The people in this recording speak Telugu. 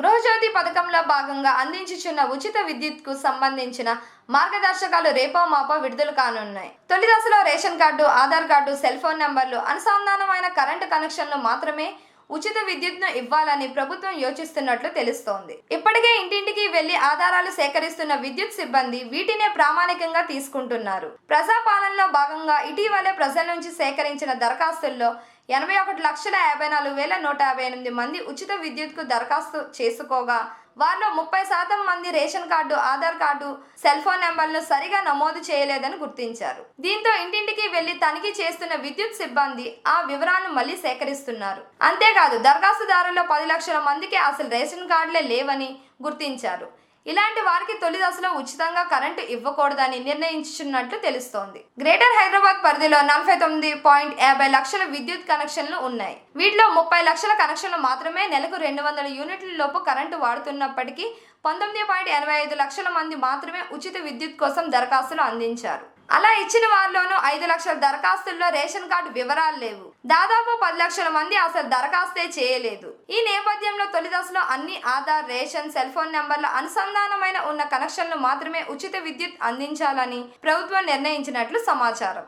గృహజ్యోతి పథకంలో భాగంగా అందించుచున్న ఉచిత విద్యుత్కు సంబంధించిన మార్గదర్శకాలు రేపో మాపో విడుదల కానున్నాయి. తొలి దశలో ration card Aadhaar card cell phone నంబర్లు అనుసంధానమైన కరెంటు కనెక్షన్లు మాత్రమే ఉచిత విద్యుత్ను ఇవ్వాలని ప్రభుత్వం యోచిస్తున్నట్లు తెలుస్తోంది. ఇప్పటికే ఇంటింటికి వెళ్ళి ఆధారాలు సేకరిస్తున్న విద్యుత్ సిబ్బంది వీటినే ప్రామాణికంగా తీసుకుంటున్నారు. ప్రజాపాలనలో భాగంగా ఇటీవలే ప్రజల నుంచి సేకరించిన దరఖాస్తుల్లో ఎనభై ఒకటి లక్షల యాభై నాలుగు వేల నూట యాభై ఎనిమిది మంది ఉచిత విద్యుత్కు దరఖాస్తు చేసుకోగా. వారిలో ముప్పై శాతం మంది ration card Aadhaar card cell phone నెంబర్లను సరిగా నమోదు చేయలేదని గుర్తించారు. దీంతో ఇంటింటికి వెళ్ళి తనిఖీ చేస్తున్న విద్యుత్ సిబ్బంది ఆ వివరాలను మళ్ళీ సేకరిస్తున్నారు. అంతేకాదు దరఖాస్తుదారుల్లో పది లక్షల మందికి అసలు రేషన్ కార్డులే లేవని గుర్తించారు. ఇలాంటి వారికి తొలి దశలో ఉచితంగా కరెంటు ఇవ్వకూడదని నిర్ణయించున్నట్లు తెలుస్తోంది. గ్రేటర్ హైదరాబాద్ పరిధిలో నలభై తొమ్మిది పాయింట్ యాభై లక్షల విద్యుత్ కనెక్షన్లు ఉన్నాయి. వీటిలో ముప్పై లక్షల కనెక్షన్లు మాత్రమే నెలకు రెండు వందల యూనిట్ల లోపు కరెంటు వాడుతున్నప్పటికీ పంతొమ్మిది పాయింట్ ఎనభై ఐదు లక్షల మంది మాత్రమే ఉచిత విద్యుత్ కోసం దరఖాస్తులు అందించారు. అలా ఇచ్చిన వారిలోనూ ఐదు లక్షల దరఖాస్తుల్లో రేషన్ కార్డు వివరాలు లేవు. దాదాపు పది లక్షల మంది అసలు దరఖాస్తే చేయలేదు. ఈ నేపథ్యంలో తొలి దశలో అన్ని ఆధార్ రేషన్ సెల్ ఫోన్ నెంబర్ల అనుసంధానమైన ఉన్న కనెక్షన్లు మాత్రమే ఉచిత విద్యుత్ అందించాలని ప్రభుత్వం నిర్ణయించినట్లు సమాచారం.